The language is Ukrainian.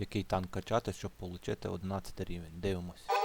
який танк качати, щоб отримати 11 рівень. Дивимось.